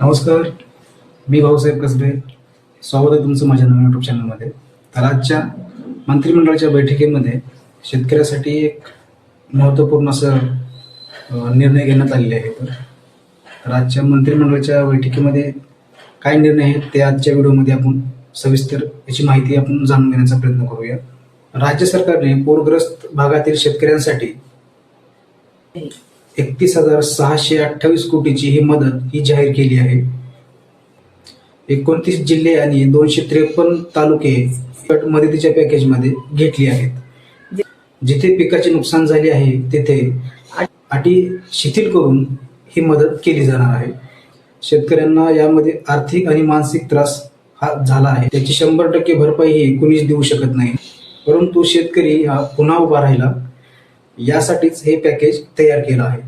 नमस्कार मी भाऊसाहेब कसबे. स्वागत आहे तुमचं माझ्या नवीन युट्यूब चॅनलमध्ये तर आजच्या मंत्रिमंडळाच्या बैठकीमध्ये शेतकऱ्यासाठी एक महत्त्वपूर्ण असं निर्णय घेण्यात आलेले आहेत. तर आजच्या मंत्रिमंडळाच्या बैठकीमध्ये काय निर्णय आहेत ते आजच्या व्हिडिओमध्ये आपण सविस्तर याची माहिती आपण जाणून घेण्याचा प्रयत्न करूया. राज्य सरकारने पूरग्रस्त भागातील शेतकऱ्यांसाठी एकतीस हजार सहाशे अठ्ठावीस कोटीची ही मदत ही जाहीर केली आहे. एकोणतीस जिल्हे आणि दोनशे त्रेपन्न तालुके मदतीच्या पॅकेजमध्ये घेतली आहेत. जिथे पिकाचे नुकसान झाले आहे तेथे अटी शिथिल करून ही मदत केली जाणार आहे. शेतकऱ्यांना यामध्ये आर्थिक आणि मानसिक त्रास हा झाला आहे. त्याची शंभर टक्के भरपाई ही कुणीच देऊ शकत नाही. परंतु शेतकरी हा पुन्हा उभा राहिला. यासाठीच हे पॅकेज तयार केलं आहे.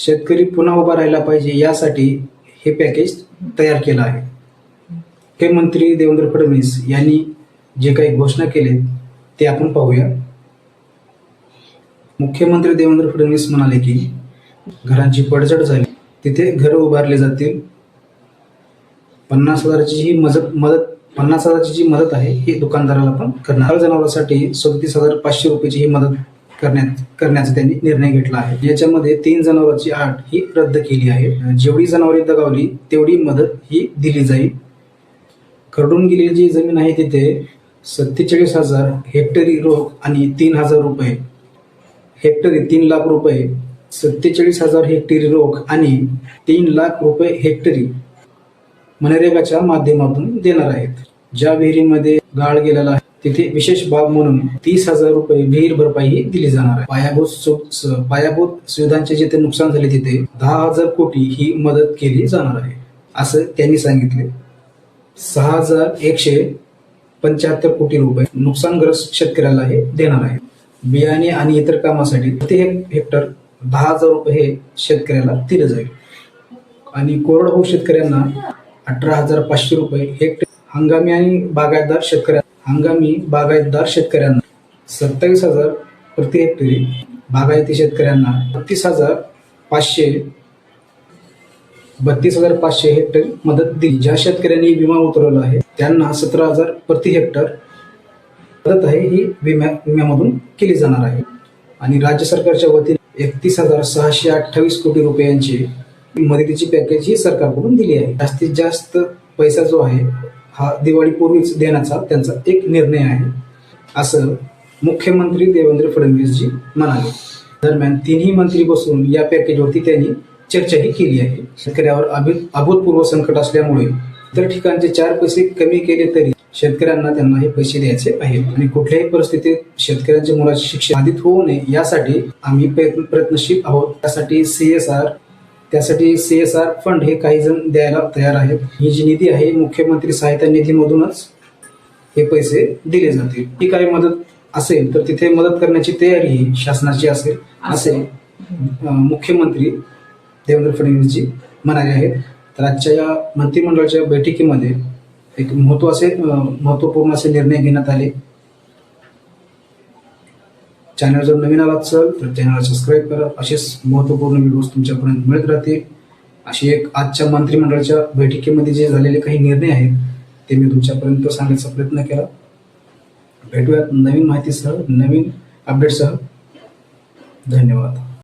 शेतकरी पुन्हा उभा राहिला पाहिजे यासाठी हे पॅकेज तयार केलं आहे. मुख्यमंत्री देवेंद्र फडणवीस यांनी जे काही घोषणा केले ते आपण पाहूया. मुख्यमंत्री देवेंद्र फडणवीस म्हणाले की घरांची पडझड झाली. तिथे घरं उभारले जातील. पन्नास हजाराची ही मदत मदत पन्नास हजाराची जी मदत आहे ही दुकानदाराला पण करणार. जनावरांसाठी सदतीस हजार पाचशे रुपयाची ही मदत करण्यात करण्याचा त्यांनी निर्णय घेतला आहे. याच्यामध्ये तीन जनावरांची आठ ही रद्द केली आहे. जेवढी जनावरे दगावली तेवढी मदत ही दिली जाईल. खरडून गेलेली जी जमीन आहे तिथे सत्तेचाळीस हजार हेक्टरी रोख आणि तीन हजार रुपये हेक्टरी तीन लाख रुपये सत्तेचाळीस हजार हेक्टरी रोख आणि तीन लाख रुपये हेक्टरी मनरेगाच्या माध्यमातून देणार आहेत. ज्या विहिरीमध्ये गाळ गेलेला आहे तिथे विशेष बाब म्हणून तीस हजार रुपये विहीर भरपाई दिली जाणार आहे. पायाभूत पायाभूत सुविधांचे जिथे नुकसान झाले तिथे दहा हजार कोटी ही मदत केली जाणार आहे असं त्यांनी सांगितले. सहा हजार एकशे पंच्याहत्तर कोटी रुपये नुकसानग्रस्त शेतकऱ्याला हे देणार आहे. बियाणे आणि इतर कामासाठी प्रति हेक्टर दहा हजार रुपये हे शेतकऱ्याला दिले जाईल. आणि कोरडवाहू शेतकऱ्यांना अठरा हजार पाचशे रुपये हेक्टर हंगामी आणि बागायतदार शेतकऱ्या हंगामी बागायतदार शेतकऱ्यांना. सत्तावीस हजार प्रति हेक्टरी बागायती शेतकऱ्यांना बत्तीस हजार पाचशे बत्तीस हजार पाचशे हेक्टर मदत दिली. ज्या शेतकऱ्यांनी विमा उतरवला आहे त्यांना सतरा हजार प्रति हेक्टर मदत आहे ही विम्या विम्यामधून केली जाणार आहे. आणि राज्य सरकारच्या वतीने एकतीस हजार सहाशे अठ्ठावीस कोटी रुपयांची मदतीची पॅकेज ही सरकारकडून दिली आहे. जास्तीत जास्त पैसा जो आहे हा दिवाळीपूर्वीच देण्याचा त्यांचा एक निर्णय आहे असं मुख्यमंत्री देवेंद्र फडणवीसजी म्हणाले. दरम्यान तिन्ही मंत्री बसून या पॅकेजवरती त्यांनी चर्चाही केली आहे. शेतकऱ्यावर अभूतपूर्व संकट असल्यामुळे इतर ठिकाणचे चार पैसे कमी केले तरी शेतकऱ्यांना त्यांना हे पैसे द्यायचे आहेत. आणि कुठल्याही परिस्थितीत शेतकऱ्यांच्या मुलाचे शिक्षण बाधित होऊ नये यासाठी आम्ही प्रयत्न प्रयत्नशील आहोत. त्यासाठी सी एस आर त्यासाठी सी एस आर फंड हे काही जण द्यायला तयार आहेत. ही जी निधी आहे मुख्यमंत्री सहायता निधीमधूनच हे पैसे दिले जातील. ही काही मदत असेल तर तिथे मदत करण्याची तयारी ही शासनाची असेल असे मुख्यमंत्री देवेंद्र फडणवीसजी म्हणाले आहेत. तर आजच्या या मंत्रिमंडळाच्या बैठकीमध्ये एक महत्त्व असे अं, महत्त्वपूर्ण असे निर्णय घेण्यात आले. चॅनल जर नवीन आला असेल तर चॅनलला सबस्क्राईब करा. असेच महत्त्वपूर्ण व्हिडिओज तुमच्यापर्यंत मिळत राहतील. अशी एक आजच्या मंत्रिमंडळाच्या बैठकीमध्ये जे झालेले काही निर्णय आहेत ते मी तुमच्यापर्यंत सांगण्याचा प्रयत्न केला. भेटूयात नवीन माहितीसह नवीन अपडेटसह धन्यवाद.